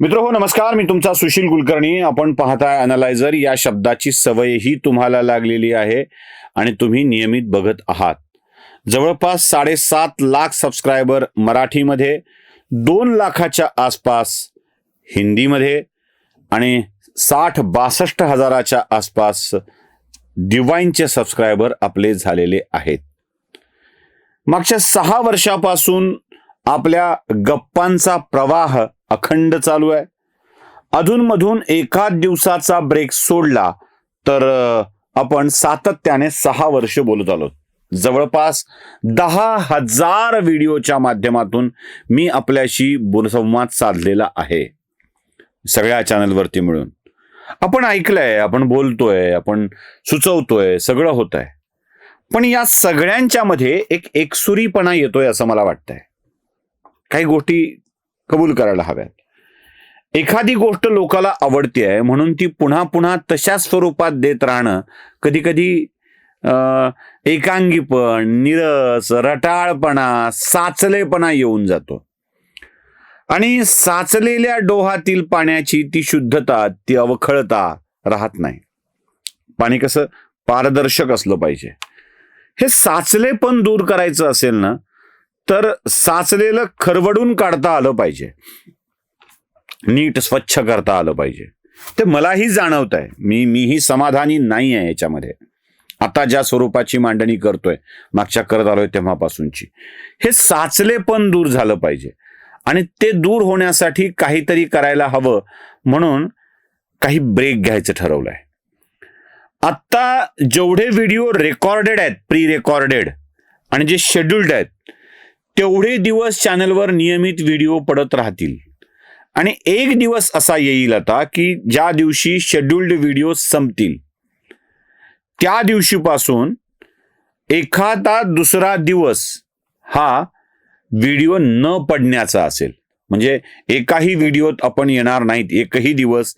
मित्र हो नमस्कार. मी तुमचा सुशील कुलकर्णी. आपण पाहताय अनालायझर या शब्दाची सवयही तुम्हाला लागलेली आहे आणि तुम्ही नियमित बघत आहात. जवळपास साडेसात लाख सबस्क्रायबर मराठीमध्ये दोन लाखाच्या आसपास हिंदीमध्ये आणि साठ बासष्ट हजाराच्या आसपास डिवाईनचे सबस्क्रायबर आपले झालेले आहेत. मागच्या सहा वर्षापासून आपल्या गप्पांचा प्रवाह अखंड चालू आहे. अधूनमधून एखाद दिवसाचा ब्रेक सोडला तर आपण सातत्याने सहा वर्ष बोलत आलो जवळपास दहा हजार व्हिडिओच्या माध्यमातून मी आपल्याशी बोलसंवाद साधलेला आहे. सगळ्या चॅनलवरती मिळून. आपण ऐकलंय आपण बोलतोय आपण सुचवतोय सगळं होत आहे पण या सगळ्यांच्या मध्ये एक एकसुरीपणा येतोय असं मला वाटतंय. काही गोष्टी कबूल करायला हव्यात. एखादी गोष्ट लोकाला आवडते आहे म्हणून ती पुन्हा पुन्हा तशाच स्वरूपात देत राहणं कधी कधी एकांगीपण निरस रटाळपणा साचलेपणा येऊन जातो. आणि साचलेल्या डोहातील पाण्याची ती शुद्धता ती अवखळता राहत नाही. पाणी कसं पारदर्शक असलं पाहिजे. हे साचलेपण दूर करायचं असेल ना तर साचलेलं खरवडून काढता आलं पाहिजे. नीट स्वच्छ करता आलं पाहिजे. ते मलाही जाणवत आहे मी मीही समाधानी नाही आहे याच्यामध्ये. आता ज्या स्वरूपाची मांडणी करतोय मागच्या करत आलोय तेव्हापासूनची. हे साचलेपण दूर झालं पाहिजे. आणि ते दूर होण्यासाठी काहीतरी करायला हवं म्हणून काही ब्रेक घ्यायचं ठरवलंय. आत्ता जेवढे व्हिडिओ रेकॉर्डेड आहेत प्री रेकॉर्डेड आणि जे शेड्युल्ड आहेत तेवढे दिवस चॅनलवर नियमित व्हिडिओ पडत राहतील. आणि एक दिवस असा येईल आता की ज्या दिवशी शेड्युल्ड व्हिडिओ संपतील. त्या दिवशीपासून एखादा दुसरा दिवस हा व्हिडिओ न पडण्याचा असेल. म्हणजे एकाही व्हिडिओत आपण येणार नाहीत. एकही दिवस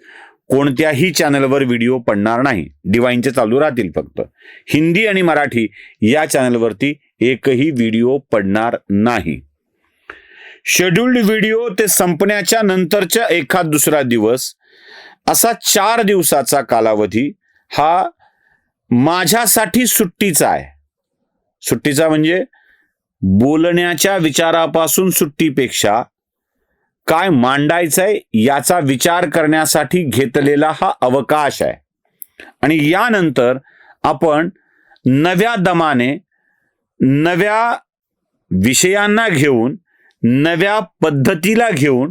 कोणत्याही चॅनलवर व्हिडिओ पडणार नाही. डिवाईनचे चालू राहतील फक्त. हिंदी आणि मराठी या चॅनलवरती एकही व्हिडिओ पडणार नाही. शेड्युल्ड व्हिडिओ ते संपण्याच्या नंतरच्या एखाद दुसरा दिवस असा चार दिवसाचा कालावधी हा माझ्यासाठी सुट्टीचा आहे. सुट्टीचा म्हणजे बोलण्याच्या विचारापासून सुट्टीपेक्षा काय मांडायचंय याचा विचार करण्यासाठी घेतलेला हा अवकाश आहे. आणि यानंतर आपण नव्या दमाने नव्या विषयांना घेऊन नव्या पद्धतीला घेऊन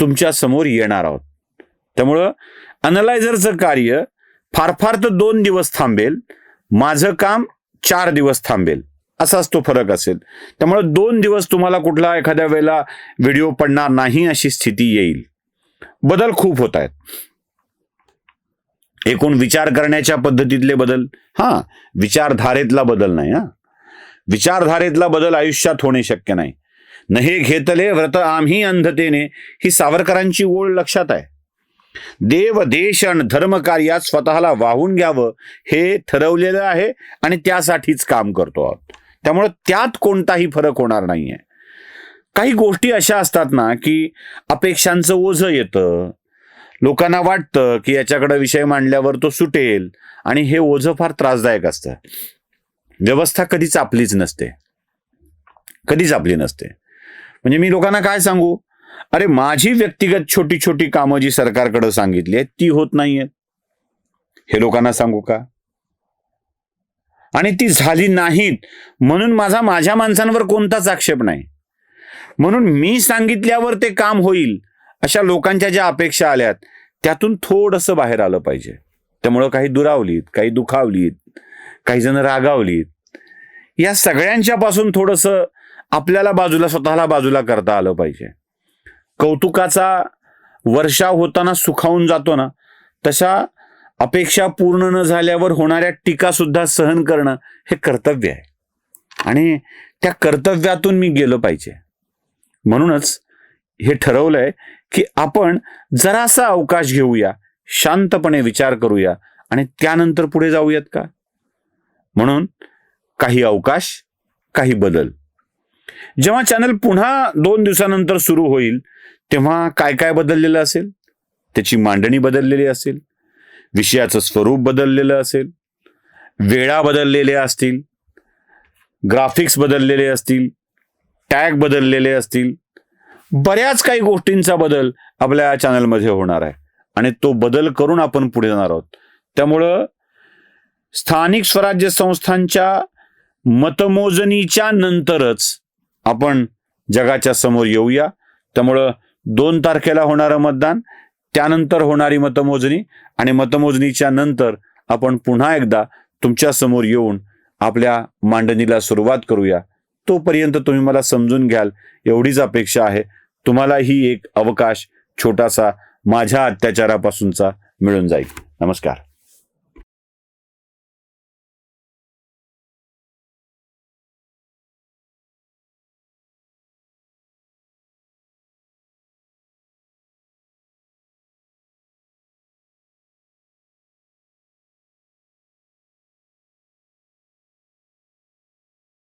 तुमच्यासमोर येणार आहोत. त्यामुळं अनलायझरचं कार्य फार फार तर दोन दिवस थांबेल माझं काम चार दिवस थांबेल. असाच तो फरक असेल. त्यामुळे दोन दिवस तुम्हाला कुठला एखाद्या वेळेला व्हिडिओ पडणार नाही अशी स्थिती येईल. बदल खूप होत आहेत. एकूण विचार करण्याच्या पद्धतीतले बदल. हा विचारधारेतला बदल नाही हा. विचारधारेतला बदल आयुष्यात होणे शक्य नाही. न हे घेतले व्रत आम्ही अंधतेने ही सावरकरांची ओळ लक्षात आहे. देव देश आणि धर्मकार्यात स्वतःला वाहून घ्यावं हे ठरवलेलं आहे आणि त्यासाठीच काम करतो आहोत. त्यामुळं त्यात कोणताही फरक होणार नाहीये. काही गोष्टी अशा असतात ना की अपेक्षांचं ओझं येतं लोकांना वाटतं की याच्याकडे विषय मांडल्यावर तो सुटेल आणि हे ओझं फार त्रासदायक असतं. व्यवस्था कधीच आपलीच नसते. कधीच आपली नसते. म्हणजे मी लोकांना काय सांगू? अरे माझी व्यक्तिगत छोटी छोटी कामं जी सरकारकडे सांगितली आहेत ती होत नाहीयेत हे लोकांना सांगू का? आणि ती झाली नाहीत. म्हणून माझा माझ्या माणसांवर कोणताच आक्षेप नाही. म्हणून मी सांगितल्यावर ते काम होईल अशा लोकांच्या ज्या अपेक्षा आल्यात त्यातून थोडंसं बाहेर आलं पाहिजे. त्यामुळं काही दुरावलीत काही दुखावलीत काही जण रागावलीत या सगळ्यांच्या पासून थोडस आपल्याला बाजूला स्वतःला बाजूला करता आलं पाहिजे. कौतुकाचा वर्षाव होताना सुखावून जातो ना तशा अपेक्षा पूर्ण न झाल्यावर होणाऱ्या टीका सुद्धा सहन करणं हे कर्तव्य आहे. आणि त्या कर्तव्यातून मी गेलो पाहिजे. म्हणूनच हे ठरवलंय की आपण जरासा अवकाश घेऊया शांतपणे विचार करूया आणि त्यानंतर पुढे जाऊयात का? म्हणून काही अवकाश काही बदल. जेव्हा चॅनल पुन्हा दोन दिवसानंतर सुरू होईल तेव्हा काय काय बदललेलं असेल? त्याची मांडणी बदललेली असेल. विषयाचं स्वरूप बदललेलं असेल. वेळा बदललेल्या असतील. ग्राफिक्स बदललेले असतील. टॅग बदललेले असतील. बऱ्याच काही गोष्टींचा बदल आपल्या चॅनलमध्ये होणार आहे. आणि तो बदल करून आपण पुढे जाणार आहोत. त्यामुळं स्थानिक स्वराज्य संस्थांच्या मतमोजणीच्या नंतरच आपण जगाच्या समोर येऊया. त्यामुळं दोन तारखेला होणारं मतदान त्यानंतर होणारी मतमोजणी आणि मतमोजणीच्या नंतर आपण पुन्हा एकदा तुमच्यासमोर येऊन आपल्या मांडणीला सुरुवात करूया. तोपर्यंत तुम्ही मला समजून घ्याल एवढीच अपेक्षा आहे. तुम्हाला ही एक अवकाश छोटासा माझ्या अत्याचारापासूनचा मिळून जाईल. नमस्कार.